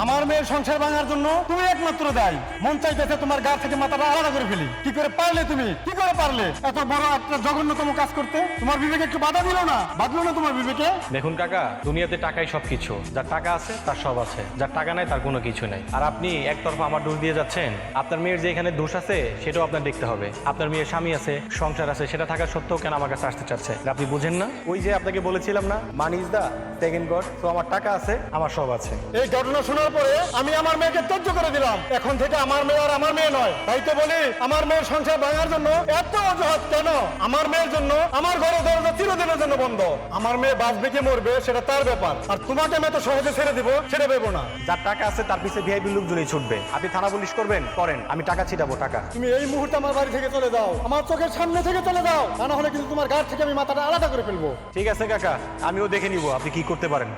আমার মেয়ের সংসার ভাঙার জন্য তুমি একমাত্র দায়ী। মন চাইতেছে তোমার গা থেকে মাথাটা আলাদা করে ফেলি। কি করে পারলে তুমি? কি করে পারলে? এত বড় একটা জঘন্যতম কাজ করতে তোমার বিবেকে একটু বাধা দিল না? বাঁধলো না তোমার বিবেকে? দেখুন কাকা দুনিয়াতে টাকাই সব কিছু যার টাকা আছে তার সব আছে। যার টাকা নাই তার কোনো কিছু নাই। আর আপনি একতরফা আমার দোষ দিয়ে যাচ্ছেন। আপনার মেয়ের যে এখানে দোষ আছে সেটাও আপনার দেখতে হবে। আপনার মেয়ের স্বামী আছে সংসার আছে সেটা থাকা সত্ত্বেও কেন আমার কাছে আসতে চাচ্ছে? আপনি বুঝেন না? ওই যে আপনাকে বলেছিলাম না money is the second god তো আমার টাকা আছে। আমার সব আছে। এই ঘটনা শোনার পরে আমি আমার মেয়েকে ত্যায্য করে দিলাম। এখন থেকে আমার মেয়ে আর আমার মেয়ে নয়। তাই তো বলি আমার মেয়ের সংসার ভাঙার জন্য এত অজুহাত কেন? আমার মেয়ের জন্য আমার ঘরে দরজা চিরদিনের জন্য বন্ধ। আমার মেয়ে বাঁচবে কি মরবে সেটা তার ব্যাপার। আর তোমাকে আমি এত সহজে ছেড়ে দিব সেটা ভেবো না। যার টাকা আছে তার পিছিয়ে ভিআইপি লোকজনই ছুটবে। আপনি থানা পুলিশ করবেন? করেন। আমি টাকা ছিটাবো টাকা। তুমি এই মুহূর্তে আমার বাড়ি থেকে চলে যাও। আমার চোখের সামনে থেকে চলে যাও। তা না হলে কিন্তু তোমার গাড় থেকে আমি মাথাটা আলাদা করে ফেলব। ঠিক আছে কাকা। আমিও দেখে নিব। আপনি কি করতে পারেন?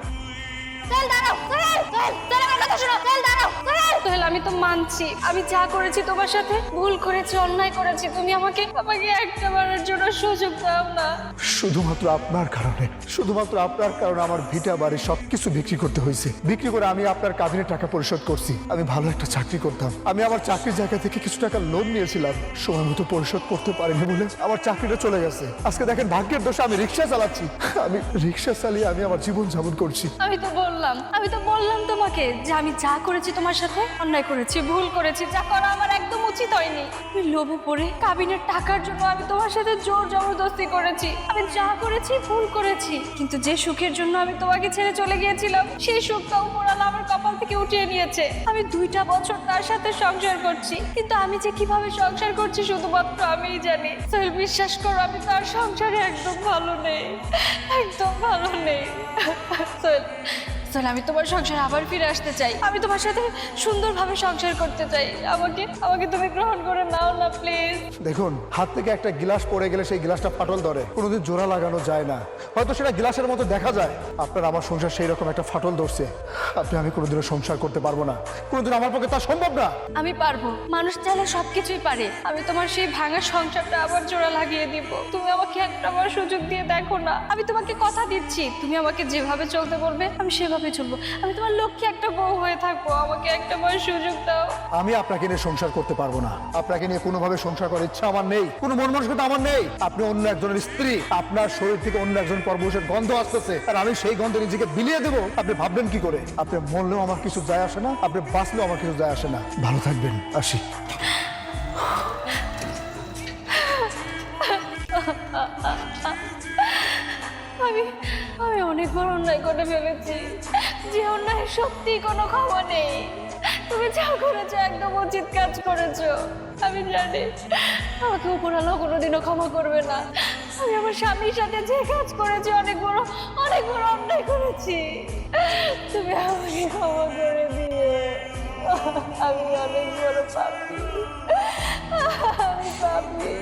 চল দাঁড়াও সোহেল সোহেল সোহেল আমার কথা শোনো সোহেল দাঁড়াও সোহেল সোহেল আমি তো মানছি। আমি যা করেছি তোমার সাথে ভুল করেছি অন্যায় করেছি তুমি আমাকে আমাকে একটা বারের জন্য সুযোগ দাও না। শুধুমাত্র আপনার কারণে শুধুমাত্র আপনার কারণে আমার ভিটা বাড়ি সবকিছু বিক্রি করতে হয়েছে। বিক্রি করে আমি আপনার কাবিনে টাকা পরিশোধ করছি। আমি ভালো একটা চাকরি করতাম। আমি আমার চাকরির জায়গা থেকে কিছু টাকা লোন নিয়েছিলাম। সময় মতো পরিশোধ করতে পারিনি বলে আমার চাকরিটা চলে গেছে। আজকে দেখেন ভাগ্যের দোষে আমি রিক্সা চালাচ্ছি। আমি রিক্সা চালিয়ে আমি আমার জীবন যাপন করছি। আমি তো বললাম, আমি তো বললাম তোমাকে যে আমি যা করেছি তোমার সাথে অন্যায় করেছি, ভুল করেছি, যা করা আমার একদম উচিত হয়নি। আমি লোভে পড়ে কাবিনের টাকার জন্য আমি তোমার সাথে জোর জবরদস্তি করেছি। আমি যা করেছি ভুল করেছি, কিন্তু যে সুখের জন্য আমি তোমাকে ছেড়ে চলে গিয়েছিলাম, সেই সুখটা উপরালা আমার কপাল থেকে উঠিয়ে নিয়েছে। আমি দুইটা বছর তার সাথে সংসার করছি, কিন্তু আমি যে কীভাবে সংসার করছি শুধুমাত্র আমিই জানি। সোহেল, বিশ্বাস করো, আমি তার সংসারে একদম ভালো নেই, একদম ভালো নেই। সোহেল সোহেল আমি তোমার সংসারে আবার ফিরে আসতে চাই। আমি তোমার সাথে সুন্দরভাবে সংসার করতে চাই। আমাকে আমাকে তুমি গ্রহণ করে নাও না প্লিজ দেখুন হাত থেকে একটা গ্লাস পড়ে গেলে সেই গ্লাসটা ফাটল ধরে। কোনোদিন জোড়া লাগানো যায় না। হয়তো সেটা গ্লাসের মতো দেখা যায়। আপনার আমার সংসার সেই রকম একটা ফাটল ধরছে। আপনি আমি কোনোদিনও সংসার করতে পারব না। কোনোদিন আমার পক্ষে তা সম্ভব না। আমি পারব। মানুষ চাইলে সবকিছুই পারে। আমি তোমার সেই ভাঙা সংসারটা আবার জোড়া লাগিয়ে দিব। তুমি আমাকে একটা বার সুযোগ দিয়ে দেখো না। আমি তোমাকে কথা দিচ্ছি। তুমি আমাকে যেভাবে চলতে বলবে আমি সেভাবে চলবো? আমি তোমার লক্ষ্যে একটা বউ হয়ে থাকব। আমাকে একটা বার সুযোগ দাও। আমি আপনাকে নিয়ে সংসার করতে পারব না। আপনাকে নিয়ে কোনোভাবে সংসার করার ইচ্ছা আমার নেই। কোনো মন মানসিকতা আমার নেই। আপনি অন্য একজনের স্ত্রী। আপনার শরীর থেকে অন্য একজন পরপুরুষের গন্ধ আসতেছে। আর আমি সেই গন্ধ নিজেকে বিলিয়ে দেবো। আপনি ভাববেন কি করে? আপনি মরলেও আমার কিছু যায় আসে না। আপনি বাঁচলেও আমার কিছু যায় আসে না। ভালো থাকবেন আসি। আমি আমি অনেক বড় অন্যায় করে ফেলেছি যে অন্যায় সত্যি কোনো ক্ষমা নেই। তুমি যা করেছ, একদম উচিত কাজ করেছ। আমি জানি, আমাকে উপরালো কোনোদিনও ক্ষমা করবে না। আমি আমার স্বামীর সাথে যে কাজ করেছি, অনেক বড় অনেক বড় অন্যায় করেছি। তুমি আমাকে ক্ষমা করে দিয়ে আমি অনেক বড় পাপি। আমি পাপি।